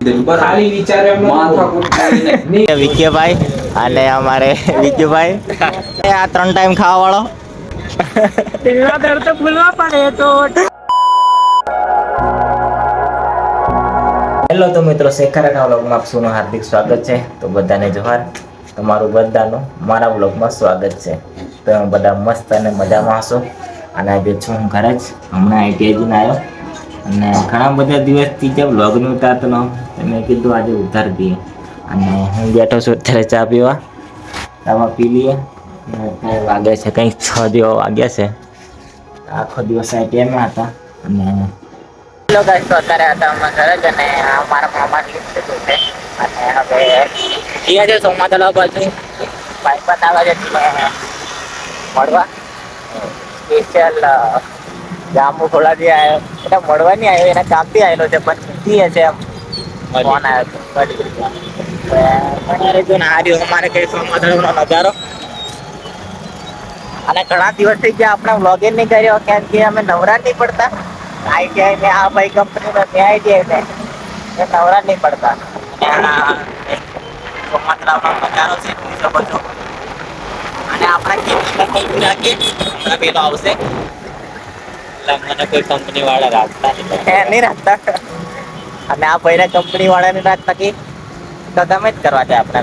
વિક્યભાઈ અને અમારે વિક્યુભાઈ આ ત્રણ ટાઈમ ખાવા વાળો તો ભૂલવા પડે તો. હેલો તો મિત્રો શેખરના વ્લોગમાં આપ સૌનું હાર્દિક સ્વાગત છે. તો બધાને જોહાર. તમારું બધાનું મારા વ્લોગમાં સ્વાગત છે. તો તમે બધા મસ્ત અને મજામાં હશો. અને આજે છું હું ઘરે જ. હમણાં આઈટીઆઈ જઈને આવ્યો અને ઘણા બધા દિવસથી જે લગ્ન ઉતારતો ન તો મેં કીધું આજે ઉધાર દઈએ. અને હું બેઠો છું, અત્યારે ચા પીવા. ચામાં પી લઈએ. અત્યારે વાગે છે, કંઈક છ જેવા વાગ્યા છે. આખો દિવસ આ આઈટીઆઈમાં હતા. અને અત્યારે હતા અમે ઘરે જ અને મારા મામા લિફ્ટ છે અને હવે આવે છે મળવા. જામુ ખોલાથી આવ્યો એટલે મળવા નહીં આવ્યો એના કામથી આવેલો છે પણ કીધી હશે એમ. ફોન આવ્યો હતો મળી જો ને આ રહ્યો અમારે કઈ સોમાતળાનો નજારો. અને ઘણા દિવસ થઈ ગયા આપણે વ્લોગ નહીં કર્યો કેમ કે અમે નવરા નહીં પડતા. આઈટીઆઈ ને આ ભાઈ કંપનીનો ત્યાં આઈટીઆઈ ને નવરા નહીં પડતા. ચોમાતરાનો નજારો છે અને આપણા ખેતીમાં પેલો આવશે. મને કોઈ કંપની વાળા રાખતા નહીં. રાખતા? અને આ ભાઈને કંપની વાળા રાખતા કે તો તમે જ કરવા છે આપણે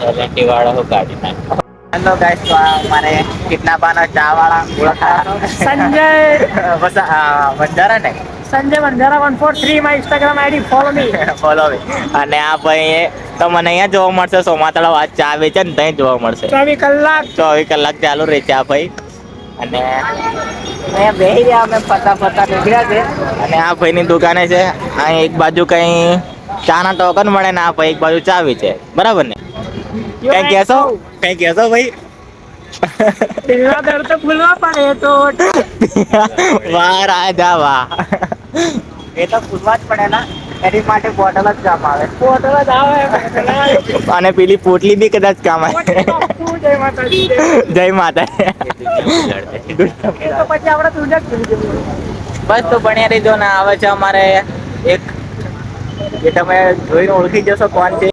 ગેરંટી વાળા હું કાઢી નાખ. હેલો ગાઈસ તો મારે કિડનાપાના ચા વાળા ઓળખા સંજય. બસ વંજારા ને? Sanjay Vanjara one four three my Instagram ID follow me follow me અને આ ભાઈ તો તમને અહીંયા જોવા મળશે સોમાતળા વાત ચા વેચે ને ત્યાં જોવા મળશે. ચોવીસ કલાક. ચોવીસ કલાક ચાલુ રહે છે આ ભાઈ. અને અહીંયા બે રહ્યા અમે ફરતા ફરતા નીકળ્યા છે. અને આ ભાઈની દુકાને છે. અહીં એક બાજુ કઈ ચાના ટોકન મળે ને આ ભાઈ એક બાજુ ચાવી છે. બરાબર ને? કઈ કહેશો? કઈ કહેશો ભાઈ? તો ભૂલવા પડે તો. વાહ રાજા વાહ. એ તો ભૂલવા જ પડે ના. એની માટે બોટલ જ કામ આવે. બોટલ જ આવે અને પેલી પોટલી બી કદાચ કામ આવે. જય માતાજી જય માતા એ તો પછી આપણે તું જ ભૂલી જવું બસ તો ભણ્યા રહેજો ને આવે છે અમારે એક જે તમે જોઈને ઓળખી જશો કોણ છે.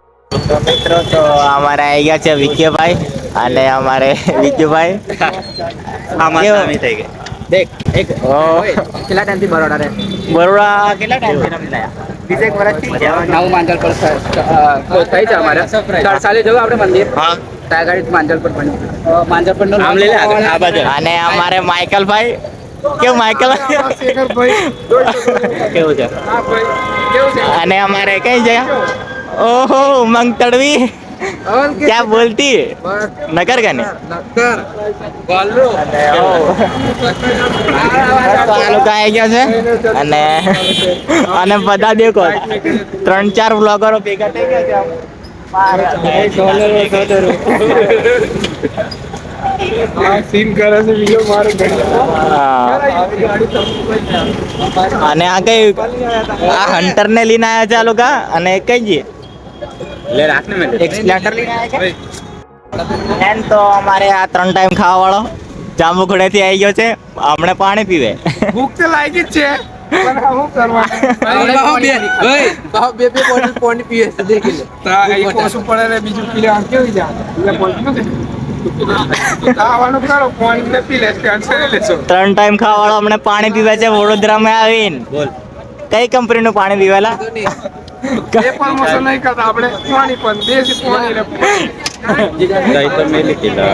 તો મિત્રો તો અમારે આવી ગયા છે વિક્યભાઈ અને અમારે વિક્યુભાઈ? દેખ એક કેટલા ટાઈમથી બરોડા રહે બરોડા કેટલા ટાઈમથી રમી લાયા? વીસેક વર્ષથી. નવું માંગલ પર થઈ છે અમારે. તરસાલી જવું આપણે મંદિર. હા. તાગાડી માંજલ પર અને અમારે માઇકલભાઈ. કેવું માઇકલ? કેવું છે? અને અમારે કઈ છે? ઓહો ઉમંગ તડવી. ક્યાં બોલતી? નગર કને તાલુકા આવી ગયા છે? અને અને બધા દેખો. ત્રણ ચાર બ્લોગરો ભેગા થઈ ગયા છે અને આ કઈ આ હન્ટર ને લઈને આવ્યા છે આ લોકો? અને કઈ જઈએ લે રાખ ને મેં એક સ્પ્લેન્ડર લઈને આવ્યા છે? એમ તો અમારે આ ત્રણ ટાઈમ ખાવા વાળો જાંબુ થી આવી ગયો છે. હમણાં પાણી પીવે. ભૂખ તો લાગી જ છે. પણ શું કરવાનું બે ઓય કહો બે બે બોટલ પાણી પીએ છે દેખી લે. એક ઓછું પડે ને બીજું પી લે આમ કેવી જાય? એટલે પહોંચ્યું નથી. ખાવાનું કરો પાણી ને પી લે ટેન્શન લેશો ત્રણ ટાઈમ ખાવાળો અમને હમણાં પાણી પીવે છે વડોદરામાં આવીને. બોલ. કઈ કંપનીનું પાણી પીવેલા એ પ્રમોશન નહીં કરતા આપણે પાણી પણ દેશી પાણી. ને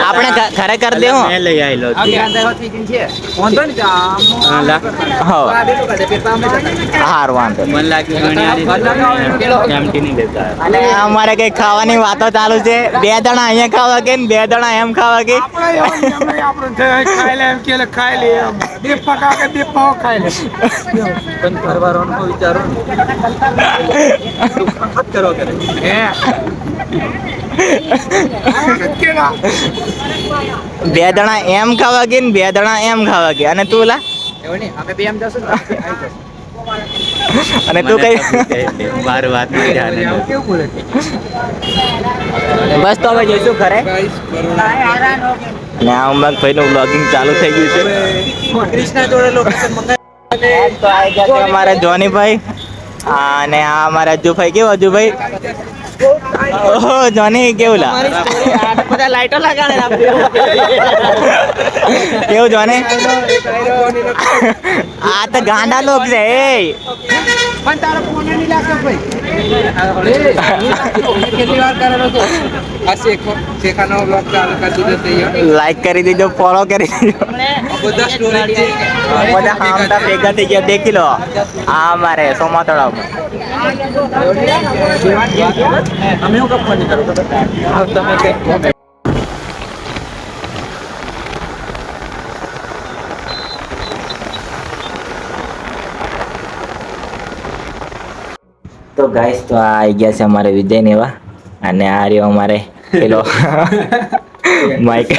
આપણે ઘ- ઘરે કરી દેવું આ લઈ હોતી કિન છે. વાંધો નહીં આમ હો આ બેટો કાઢે પેપરમાં હાર વાંધો નહીં. લાગે અને અમારે કઈ ખાવાની વાતો ચાલુ છે. બે દણા અહીંયા ખાવા કે ને બે દણા એમ ખાવા કે? આપણે આપણું ખાઈ લે એમ કે ખાઈ લે એમ. બે પકા કે બે પાવ ખાઈ લે. પણ ઘરવાળાનો વિચારો મત કરો કરે હે. બે દણા એમ ખાવા ગઈ ને બે દણા એમ ખાવા ગયા અને તું લા? અમે બે એમ જશું અને તું કઈ? બાર વાત બસ તો હવે જઈશું ઘરે. અને આ ઉમંગભાઈ નું બ્લોગિંગ ચાલુ થઈ ગયું છે. અમારા જોનીભાઈ અને આ અમારા અજુભાઈ. કેવું અજુભાઈ? ઓહો જોની કેવું લા? બધા લાઈટો લગાડે કેવું જોની? આ તો ગાંડા લોક છે એ. પણ તારો ફોન નહીં લાગતો ભાઈ. કેટલી વાર કરેલો તો આ શેખો શેખાનો બ્લોગ ચાલુ કરી દીધો તે લાઈક કરી દીધો ફોલો કરી દીધો. બધા સ્ટોરી છે. બધા હામતા ભેગા થઈ ગયા દેખી લો. આ મારે સોમા તળાવ અમે હું કપવાની કરો? તમે તો ગાઈસ તો આ આવી ગયા છે અમારે વિજય નેવા અને આ રહ્યો અમારે પેલો માઇક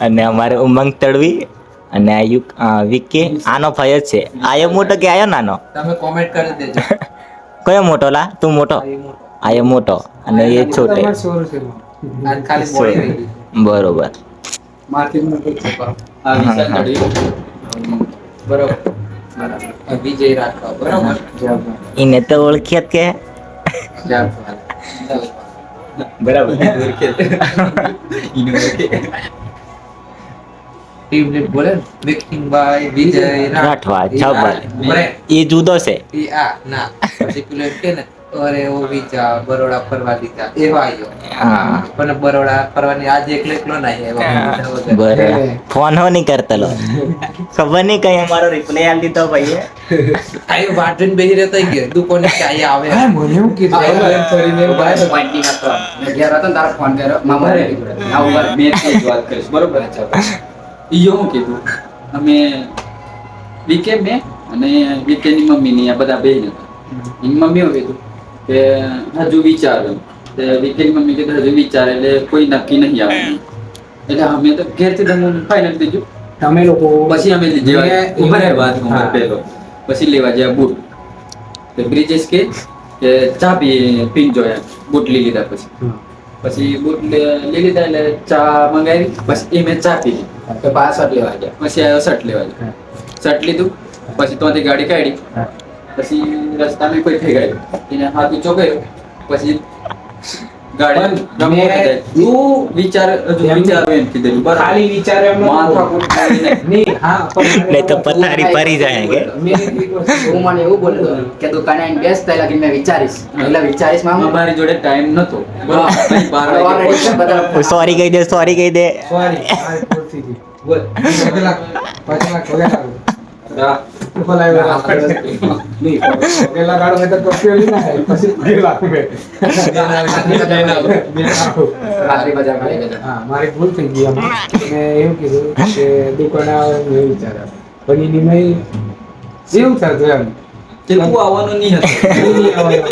અને અમારે ઉમંગ તળવી અને આ વિકી આનો ભાઈ જ છે. આયો મોટો કે આયો નાનો? તમે કોમેન્ટ કરી દેજો. કયો મોટો લા? તું મોટો? આયો મોટો. અને એ છોટે. બરોબર. બરોબર. વિજય બરોબર? એને તો ઓળખ્યા કે. બરાબર. ટીમ બોલે ને મેકિંગ બાય વિજય રાઠવા, જબર. એ જુદો છે. એ આ ના. પછી પેલો કે ને અરે ઓ વિચાર બરોડા ફરવા દીધા. એવા આવ્યો હા. પણ બરોડા ફરવાની આજે એકલો એકલો ના આવ્યો. ફોન હો નહીં કરતલો ખબર નહીં કઈ અમારો રિપ્લે આલ દીધો ભાઈ આયો વાટન બેહી રહેતો ગયો. દુકાને ચાઈ આવે. મને એવું કીધું. હા, કરીને એવું ભાઈ ની હતો. મેં ઘેર હતો તારો ફોન કર્યો મામા રે ના ઉપર મેં જ વાત કરીશ. બરોબર ઈયો હું કીધું. અમે વીકે મે અને વીકેની મમ્મી ની આ બધા બેન હતા. એની મમ્મી એવું કીધું કે હજુ વિચારો. તે વીકેની મમ્મી કીધું હજુ વિચાર એટલે કોઈ નક્કી નહીં આવે એટલે અમે તો ઘેરથી તમે ફાઇનલ દીધું તમે લોકો પછી અમે ઊભા રહ્યા વાત પહેલો. પછી લેવા ગયા બૂટ. તો બ્રિજેશ કે ચા પી પીન જોયા. બૂટ લઈ લીધા પછી. પછી બૂટ લે- લઈ લીધા એટલે ચા મંગાવી. પછી એ મેં ચા પી લીધી તો પાછળ લેવા ગયા. પછી આવ્યો શર્ટ લેવા ગયા. શર્ટ લીધું. પછી ત્યાંથી ગાડી કાઢી. પછી રસ્તામાં કોઈ થઈ ગયું. એને હાથ ઊંચો કર્યો પછી ગાડી વિચાર એમ વિચારો એમ કીધેલું બરાબર. ખાલી વિચારે એમ નહોતું. નહીં. નહીં હા નહીં તો પથારી ફરી જાય કે? હું મને એવું બોલ્યો કે દુકાને આવીને બેસ પહેલા કે મેં વિચારીશ. એટલે વિચારીશમાં અમારી જોડે ટાઈમ નતો બરાબર. સોરી કહી દે સોરી કહી દે. સોરી. મારી ભૂલ થઈ ગઈ મેં કીધું કે દુકાન આવે ને એવું વિચાર્યા. પણ એની મેં એવું થતું એમ. આવવાનું નહીં હતું. આવવાનું.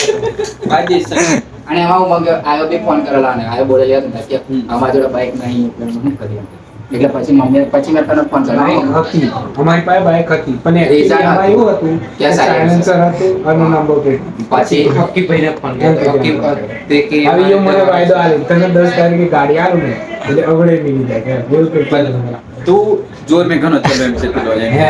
અને એમાં હું આયો બી ફોન કરેલા અને આયો બોલેલો હતો કે અમારા જોડે બાઈક નહીં એટલે મને કરી એટલે પછી મમ્મી પછી મેં તને ફોન કર્યો. હતી. અમારી પાસે બાઈક હતી. પણ એમાં એવું હતું કે silencer હતું. અને નંબર પ્લેટ પછી હકીભાઈને ફોન કર્યો. હકી તે કે આવી જો મને વાયદો આલે. તને દસ તારીખે ગાડી આલું ને એટલે અવળે મિલી જાય. કે એવું કંઈક પણ તું જોર મેં ઘણો ચલો એમ છે. હે.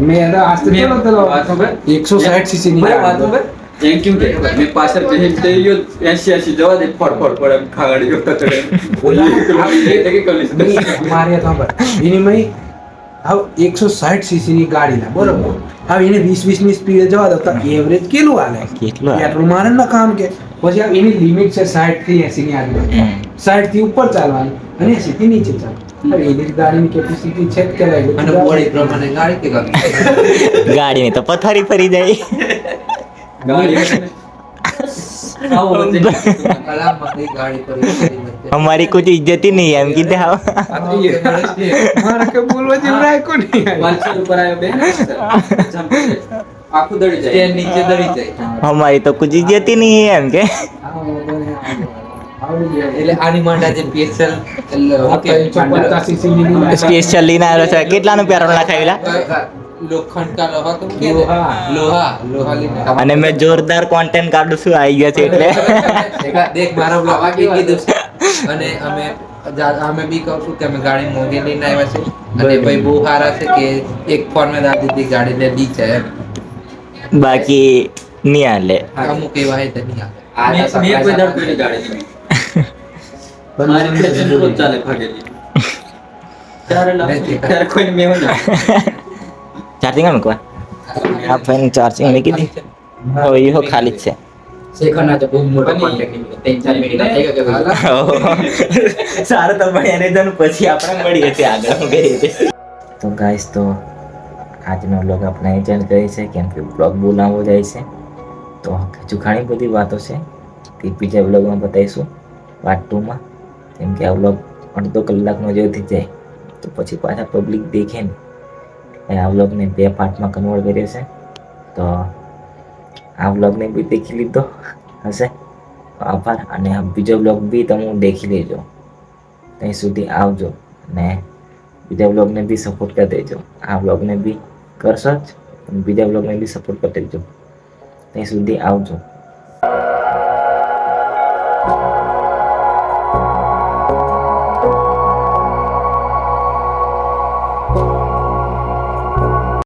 મેં તો આજ તો મેં ચલો ચલો વાત સાંભળ. 160 સીસી ની વાત ગાડી. એમ કેમ કે મેં પાછળ બેસીને તે યો 80 80 જવા દે. ફટ ફટ ફટ એમ ખાગાડી જતો હતો એમ. ઓલા એ તો કે કલીસ દસ. નહીં, મારે સાંભળ એની મય હવે 160 cc ની ગાડી ના બરોબર. હવે એને વીસ વીસની સ્પીડે જવા દો તો એવરેજ કેટલું હાલે? કેટલું પેટ્રોલ મારે ના કામ કે. પછી એની લિમિટ છે 60 થી એસી ની આગળ સાઈઠથી ઉપર ચાલવાનું અને એસી થી નીચે ચાલવાનું. હવે એની ગાડીની કેપેસિટી છે જ કે અને બોડી પ્રમાણે ગાડી કે ગાડીની તો પથારી ફરી જાય. ગાડી હતી ને. આવો વચ્ચે. કલાકમાં કઈ ગાડી પર ઉતરી વચ્ચે. અમારી કોઈ ઇજ્જત ही नहीं है हम की આ તો એ ગણેશ છે. મારે કે બોલવા જેવું રાખ્યું નહીં પાછળ ઉપર આવ્યો બેન જમ્પ કરે. આખું દડી તે જાય નીચે દડી જાય हमारी तो कुछ इज्जत ही नहीं है हम के એટલે આની માટે આજે PSL એટલે હું કે પચાસ cc ની ગાડી. સ્પેશિયલ લઈને આવ્યો છે કેટલાનું પેટ્રોલ નાખાવેલા અને મેં જોરદાર કોન્ટેન્ટ કાઢું છું આવી ગયા છે એટલે. દેખ મારો બ્લોગ આવી કીધું છે. અને અમે અમે બી કહું છું કે અમે ગાડી મોંઘી લઈને આવ્યા છે અને ભાઈ બહુ સારા છે કે એક ફોન મેં દાદી દી ગાડી ને દી છે બાકી નહીં હાલે. અમુક એવા હે તે નહીં. આ મેં- કોઈ દાડો ગાડી નહીં મારી ચાલે ભાગેલી. ત્યારે કોઈને મેં ના છે. મોટો contact નીકળ્યો. ત્રણ ચાર મિનિટ થઈ ગયા કે ભાઈ? સારું તો ભણ્યા નહીં પછી આપણે મળીએ છીએ આગળ તો ગાઈસ તો આજનો બ્લોગ આપણે ચેન્જ કરીએ છીએ. કેમ કે બ્લોગ બહુ લાંબો જાય છે. તો હજુ ઘણી બધી વાતો છે. તે બીજા બ્લોગમાં બતાવીશું. પાર્ટ ટુમાં કેમ કે આ બ્લોગ અડધો કલાકનો જેવો થઈ જાય. તો પછી પાછા પબ્લિક દેખે ને. એ આ વ્લોગને બે પાર્ટમાં કન્વર્ટ કર્યો છે. તો આ વ્લોગને બી દેખી લીધો હશે. આભાર અને બીજો વ્લોગ બી તમે દેખી લેજો. ત્યાં સુધી આવજો અને બીજા વ્લોગને બી સપોર્ટ કરી દેજો. આ વ્લોગને બી કરશો જ બીજા વ્લોગને બી સપોર્ટ કરી દેજો. ત્યાં સુધી આવજો.